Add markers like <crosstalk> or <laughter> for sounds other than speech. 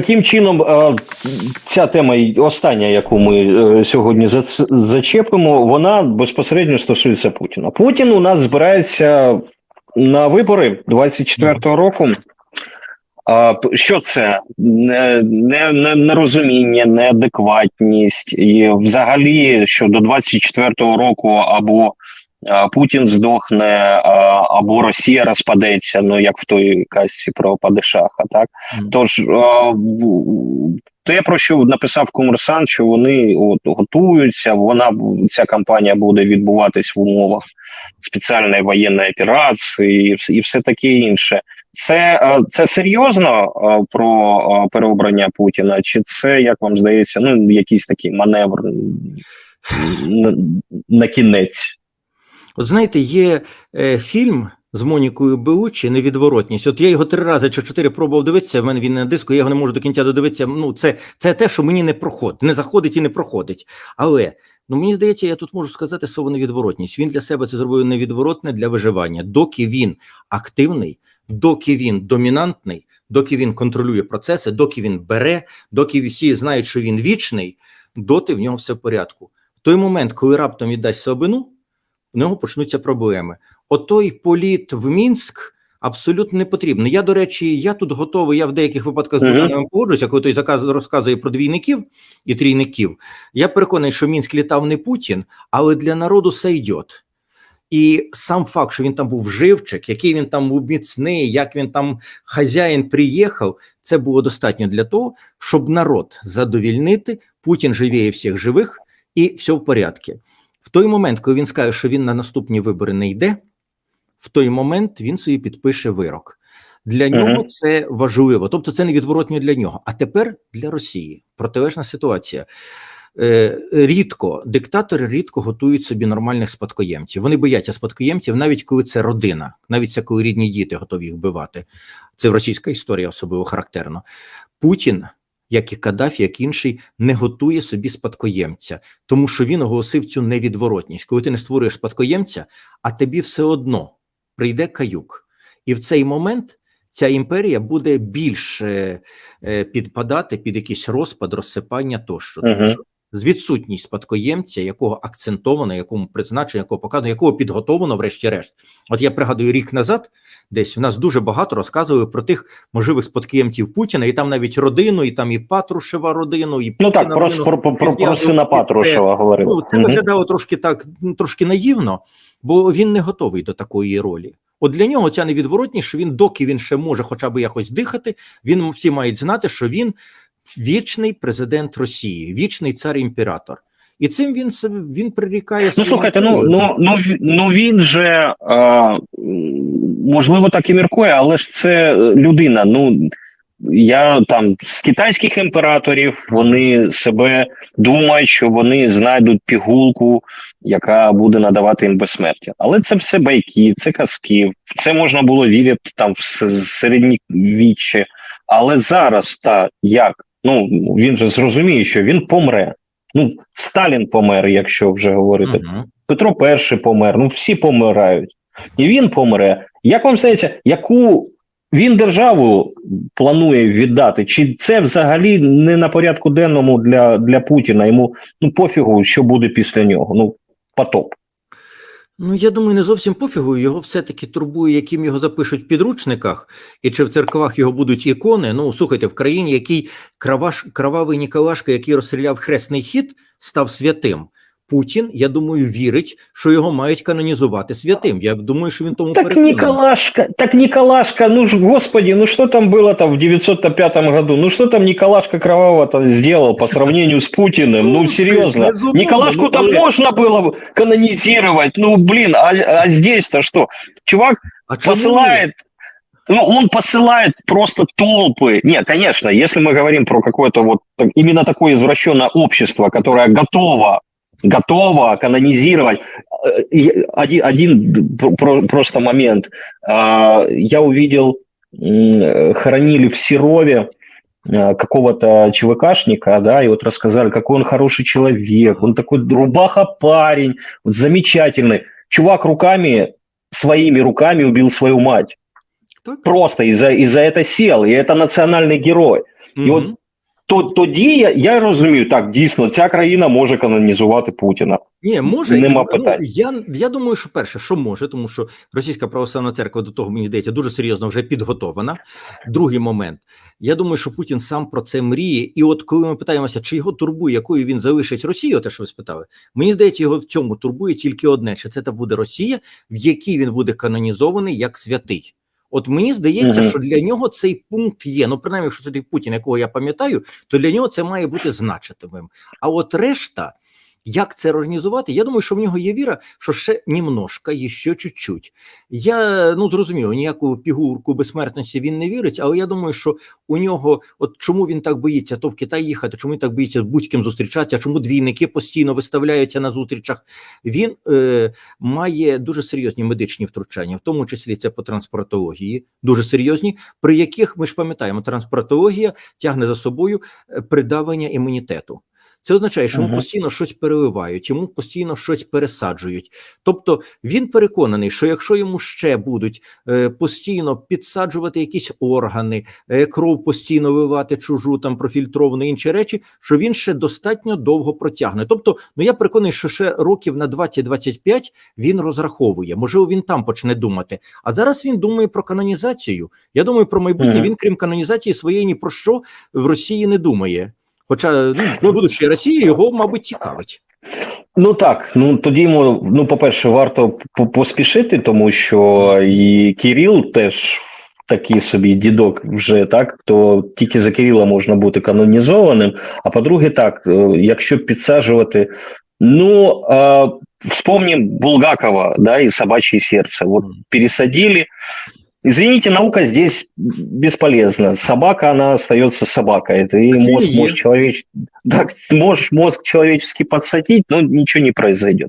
таким чином, ця тема, остання, яку ми е, сьогодні зачепимо, вона безпосередньо стосується Путіна. Путін у нас збирається на вибори 24-го року. Що це? Не, не, не, нерозуміння, неадекватність. І взагалі, що до 24-го року або Путін здохне, або Росія розпадеться, ну як в той казці про Падишаха, так? Мгм. Тож те, про що написав комерсант, що вони от, готуються, вона ця кампанія буде відбуватись в умовах спеціальної воєнної операції і, все таке інше. Це, це серйозно про переобрання Путіна, чи це, як вам здається, ну якийсь такий маневр на кінець? От знаєте, є е, фільм з Монікою Беучі Невідворотність. От я його три рази чи чотири пробував дивитися. В мене він на диску, я його не можу до кінця додивитися. Ну, це, це те, що мені не проходить, не заходить і не проходить. Але ну мені здається, я тут можу сказати слово невідворотність. Він для себе це зробив невідворотне для виживання, доки він активний, доки він домінантний, доки він контролює процеси, доки він бере, доки всі знають, що він вічний, доти в нього все в порядку. В той момент, коли раптом віддасть слабину, в нього почнуться проблеми. Отой політ в Мінськ абсолютно не потрібно. Я, до речі, я тут готовий. Я в деяких випадках з. Богданом погоджуюся, коли той заказ розказує про двійників і трійників. Я переконаний, що Мінськ літав не Путін, але для народу це йдет. І сам факт, що він там був живчик, який він там був міцний, як він там хазяїн приїхав, це було достатньо для того, щоб народ задовільнити. Путін живіє всіх живих, і все в порядку. В той момент, коли він скаже, що він на наступні вибори не йде, в той момент він собі підпише вирок. Для нього це важливо, тобто це невідворотньо для нього. А тепер для Росії протилежна ситуація. Е, рідко диктатори рідко готують собі нормальних спадкоємців. Вони бояться спадкоємців, навіть коли це родина, навіть це коли рідні діти готові їх вбивати. Це російська історія особливо характерно. Путін, як і Каддафі, як інший, не готує собі спадкоємця, тому що він оголосив цю невідворотність. Коли ти не створюєш спадкоємця, а тобі все одно прийде каюк. І в цей момент ця імперія буде більш е, підпадати під якийсь розпад, розсипання тощо. Тому що з відсутність спадкоємця, якого акцентовано, якому призначено, якого показано, якого підготовлено, врешті-решт. От я пригадую рік назад, десь в нас дуже багато розказували про тих можливих спадкоємців Путіна, і там навіть родину, і там і Патрушева родину, і Ну так, Путіна про, родину. про, про, про, Я- сина Патрушева говорили. Ну, це виглядало трошки так, трошки наївно, бо він не готовий до такої ролі. От для нього ця невідворотність, що він, доки він ще може хоча б якось дихати, він всі мають знати, що він вічний президент Росії, вічний цар імператор. І цим він себе він прирікає Ну слухайте, ну ну ну ну він же а, можливо так і міркує, але ж це е, людина. Ну я там з китайських імператорів вони себе думають, що вони знайдуть пігулку, яка буде надавати їм безсмертя. Але це все байки, це казки. Це можна було вірити там в середньовіччі. Але зараз та як? Ну він же зрозуміє, що він помре. Ну, Сталін помер, якщо вже говорити. Мгм. Петро І помер, ну всі помирають. І він помре. Як вам здається, яку він державу планує віддати? Чи це взагалі не на порядку денному для, для Путіна? Йому ну пофігу, що буде після нього? Ну, потоп. Ну, я думаю, не зовсім пофігу. Його все-таки турбує, яким його запишуть в підручниках, і чи в церквах його будуть ікони. Ну, слухайте, в країні, який краваш, кровавий Ніколашка, який розстріляв хресний хід, став святим. Путін, я думаю, вірить, що його мають канонізувати святим. Я думаю, що він тому Так переконаний. Николашка, так Николашка, ну ж, господи, ну что там было там в 905 году? Ну что там Николашка Кровавого-то сделал по сравнению с Путиным? Ну, Ну, серьезно. безумовно, Николашку ну, там але- можно было канонизировать. Ну, блин, а, а здесь-то что? Чувак А чому ні? посылает ну, он посылает просто толпы. Нет, конечно, если мы говорим про какое-то вот так- именно такое извращенное общество, которое готово, готово канонизировать. Э, и Один, один пр- про- просто момент. А, Я увидел, хоронили в Серове э, какого-то ЧВКшника, да, и вот рассказали, какой он хороший человек, он такой рубаха парень, вот замечательный. Чувак руками, своими руками убил свою мать просто из-за из это сел, и это национальный герой. І от то тоді я, я розумію, так дійсно ця країна може канонізувати Путіна. Ні, може Нема ну, питань. Я я думаю, що перше, що може, тому що Російська православна церква до того мені здається дуже серйозно вже підготована. Другий момент. Я думаю, що Путін сам про це мріє. І от коли ми питаємося, чи його турбує, якою він залишить Росію, те, що ви спитали, мені здається, його в цьому турбує тільки одне: чи це та буде Росія, в якій він буде канонізований як святий. От мені здається, угу. що для нього цей пункт є. Ну, принаймні, якщо це Путін, якого я пам'ятаю, то для нього це має бути значитимим. А от решта, як це організувати? Я думаю, що в нього є віра, що ще німножко, і ще чуть-чуть. Я ну зрозуміло, ніяку пігурку безсмертності він не вірить, але я думаю, що у нього, от чому він так боїться, то в Китай їхати, чому він так боїться будь-ким зустрічатися, чому двійники постійно виставляються на зустрічах. Він е, має дуже серйозні медичні втручання, в тому числі це по транспортології, дуже серйозні, при яких ми ж пам'ятаємо, транспортологія тягне за собою е, придавання імунітету. Це означає, що йому Мгм. постійно щось переливають, йому постійно щось пересаджують. Тобто він переконаний, що якщо йому ще будуть е, постійно підсаджувати якісь органи, е, кров постійно вивати чужу, там профільтровану інші речі, що він ще достатньо довго протягне. Тобто, ну я переконаний, що ще років на 20-25 він розраховує. Можливо, він там почне думати. А зараз він думає про канонізацію. Я думаю, про майбутнє Мгм. він, крім канонізації своєї, ні про що в Росії не думає. Хоча, ну, будучи Росією, його, мабуть, цікавить. Ну так, ну тоді йому, ну, по-перше, варто по- поспішити, тому що і Кирил теж такий собі дідок вже так, то тільки за Кирила можна бути канонізованим. А по-друге, так, е, якщо підсаджувати, ну е, вспомним Булгакова, да, и собачье сердце. Вот Мгм. пересадили. Извините, наука здесь бесполезна. Собака, она остается собакой. Это и мозг может человеч... <laughs> так, можешь мозг человеческий подсадить, но ничего не произойдет.